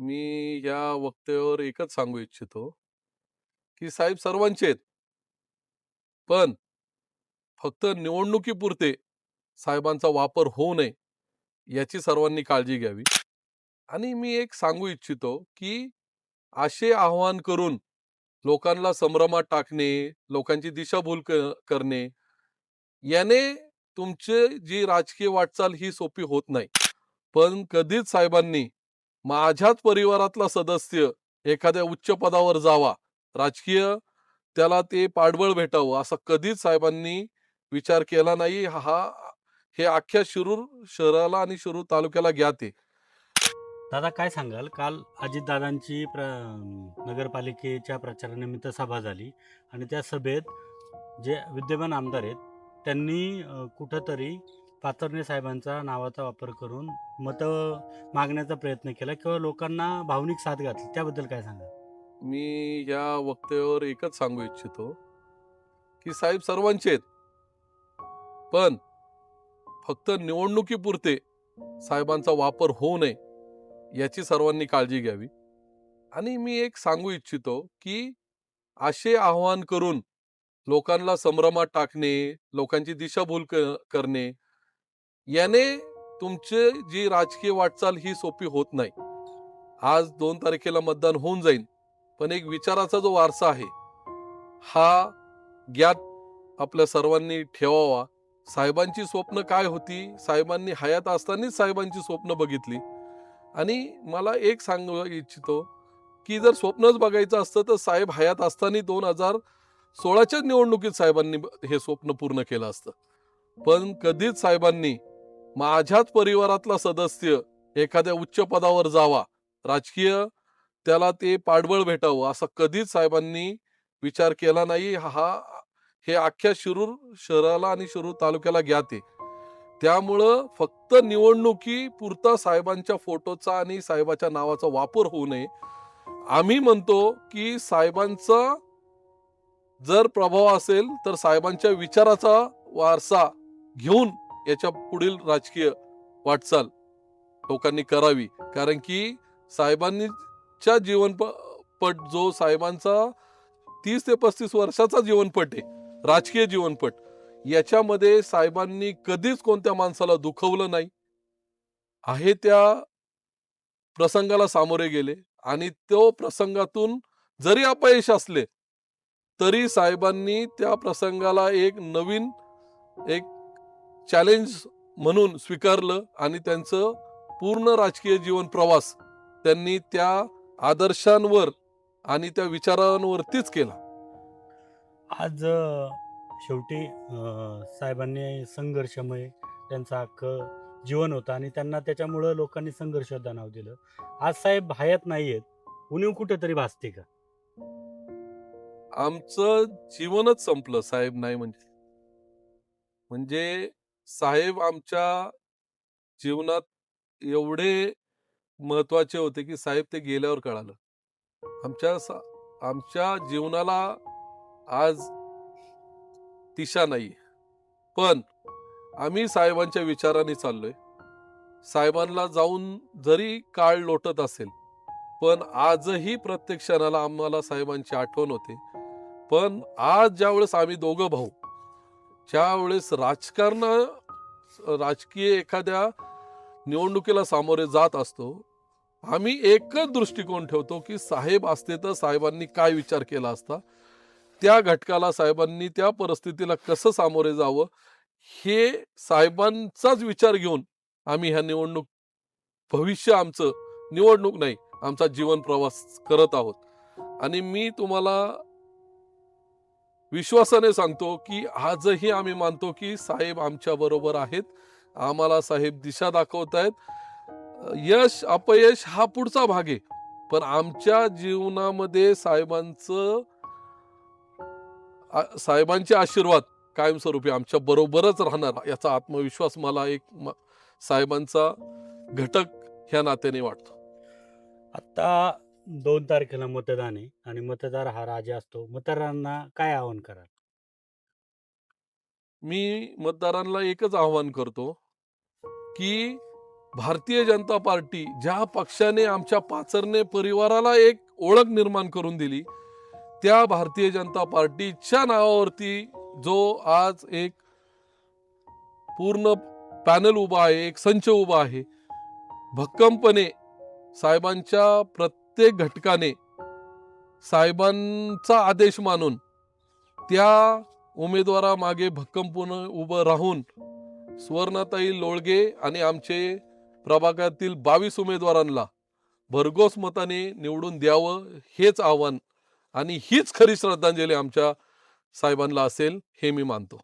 मी या वक्तव्यावर एकच सांगू इच्छितो, की साहेब सर्वांचे आहेत. पण फक्त निवडणुकीपुरते साहेबांचा वापर होऊ नये, याची सर्वांनी काळजी घ्यावी. आणि मी एक सांगू इच्छितो, की असे आवाहन करून लोकांना संभ्रमात टाकणे, लोकांची दिशाभूल करणे, याने तुमची जी राजकीय वाटचाल ही सोपी होत नाही. पण कधीच साहेबांनी माझ्याच परिवारातला सदस्य एखाद्या उच्च पदावर जावा, राजकीय त्याला ते पाठबळ भेटावं, असा कधीच साहेबांनी विचार केला नाही. हा हे अख्ख्या शिरूर शहराला आणि शिरूर तालुक्याला ज्ञाते दादा काय सांगाल? काल अजितदादांची प्र नगरपालिकेच्या प्रचारानिमित्त सभा झाली आणि त्या सभेत जे विद्यमान आमदार आहेत, त्यांनी कुठंतरी पाचरणे साहेबांचा नावाचा वापर करून मतं मागण्याचा प्रयत्न केला किंवा लोकांना भावनिक साथ घातली. त्याबद्दल काय सांगा मी या वक्तव्यावर एकच सांगू इच्छितो, की साहेब सर्वांचे आहेत. पण फक्त निवडणुकीपुरते साहेबांचा वापर होऊ नये, याची सर्वांनी काळजी घ्यावी. आणि मी एक सांगू इच्छितो, की असे आवाहन करून लोकांना संभ्रमात टाकणे, लोकांची दिशाभूल करणे, याने तुमचे जी राजकीय वाटचाल ही सोपी होत नाही. आज दोन तारखेला मतदान होऊन जाईल. पण एक विचाराचा जो वारसा आहे, हा ज्ञात आपल्या सर्वांनी ठेवावा. साहेबांची स्वप्न काय होती? साहेबांनी हयात असतानाच साहेबांची स्वप्न बघितली. आणि मला एक सांगू इच्छितो, की जर स्वप्नच बघायचं असतं, तर साहेब हयात असताना 2016च्याच निवडणुकीत साहेबांनी हे स्वप्न पूर्ण केलं असतं. पण कधीच साहेबांनी माझ्याच परिवारातला सदस्य एखाद्या उच्च पदावर जावा, राजकीय त्याला ते पाठबळ भेटावं, असं कधीच साहेबांनी विचार केला नाही. हा हे अख्ख्या शिरूर शहराला आणि शिरूर तालुक्याला ज्ञाते त्यामुळं फक्त निवडणुकी पुरता साहेबांच्या फोटोचा आणि साहेबाच्या नावाचा वापर होऊ नये. आम्ही म्हणतो, की साहेबांचा जर प्रभाव असेल, तर साहेबांच्या विचाराचा वारसा घेऊन याच्या पुढील राजकीय वाटचाल लोकांनी करावी. कारण की साहेबांनीच्या जीवनपट जो साहेबांचा तीस ते 35 वर्षाचा जीवनपट आहे, राजकीय जीवनपट. याच्यामध्ये साहेबांनी कधीच कोणत्या माणसाला दुखवलं नाही. आहे त्या प्रसंगाला सामोरे गेले आणि तो प्रसंगातून जरी अपयश असले, तरी साहेबांनी त्या प्रसंगाला एक नवीन एक चॅलेंज म्हणून स्वीकारलं आणि त्यांचं पूर्ण राजकीय जीवन प्रवास त्यांनी त्या आदर्शांवर आणि त्या विचारांवरतीच केला. आज शेवटी साहेबांनी संघर्षमय त्यांचं अख्खं जीवन होतं आणि त्यांना त्याच्यामुळं लोकांनी संघर्ष नाव दिलं. आज साहेब हयात नाहीयेत. उणीव कुठेतरी भासते का? आमचं जीवनच संपलं साहेब नाही म्हणजे. म्हणजे साहेब आमच्या जीवनात एवढे महत्त्वाचे होते, की साहेब ते गेल्यावर कळालं. आमच्या सा आमच्या जीवनाला आज दिशा नाही पण आम्ही साहेबांच्या विचाराने चाललोय. साहेबांना जाऊन जरी काळ लोटत असेल, पण आजही प्रत्येक क्षणाला आम्हाला साहेबांची आठवण होते. पण आज ज्यावेळेस आम्ही दोघं भाऊ, ज्यावेळेस राजकारण राजकीय एखाद्या निवडणुकीला सामोरे जात असतो, आम्ही एकच दृष्टिकोन ठेवतो, की साहेब असते तर साहेबांनी काय विचार केला असता? त्या घटकाला साहेबांनी त्या परिस्थितीला कसं सामोरे जावं? हे साहेबांचाच विचार घेऊन आम्ही ह्या निवडणूक भविष्य आमचं निवडणूक नाही, आमचा जीवन प्रवास करत आहोत. आणि मी तुम्हाला विश्वासाने सांगतो, की आजही आम्ही मानतो, की साहेब आमच्या बरोबर आहेत. आम्हाला साहेब दिशा दाखवत आहेत यश, अपयश हा पुढचा भाग आहे. पण आमच्या जीवनामध्ये साहेबांचं साहेबांचे आशीर्वाद कायमस्वरूपी आमच्या बरोबरच राहणार याचा आत्मविश्वास मला एक साहेबांचा घटक ह्या नात्याने वाटतो. आता दोन तारखेला मतदान आहे आणि मतदार हा राजा असतो. मतदारांना काय आवाहन कराल? मी मतदारांना एकच आवाहन करतो, की भारतीय जनता पार्टी ज्या पक्षाने आमच्या पाचरणे परिवाराला एक ओळख निर्माण करून दिली त्या भारतीय जनता पार्टीच्या नावावरती जो आज एक पूर्ण पॅनल उभा आहे एक संच उभा आहे भक्कमपणे साहेबांच्या प्रत्येक घटकाने साहेबांचा आदेश मानून त्या उमेदवारामागे भक्कमपूर्ण उभं राहून सुवर्णाताई लोळगे आणि आमचे प्रभागातील बावीस उमेदवारांना भरघोस मताने निवडून द्यावं हेच आव्हान आणि हीच खरी श्रद्धांजली आमच्या साहेबांना असेल हे मी मानतो.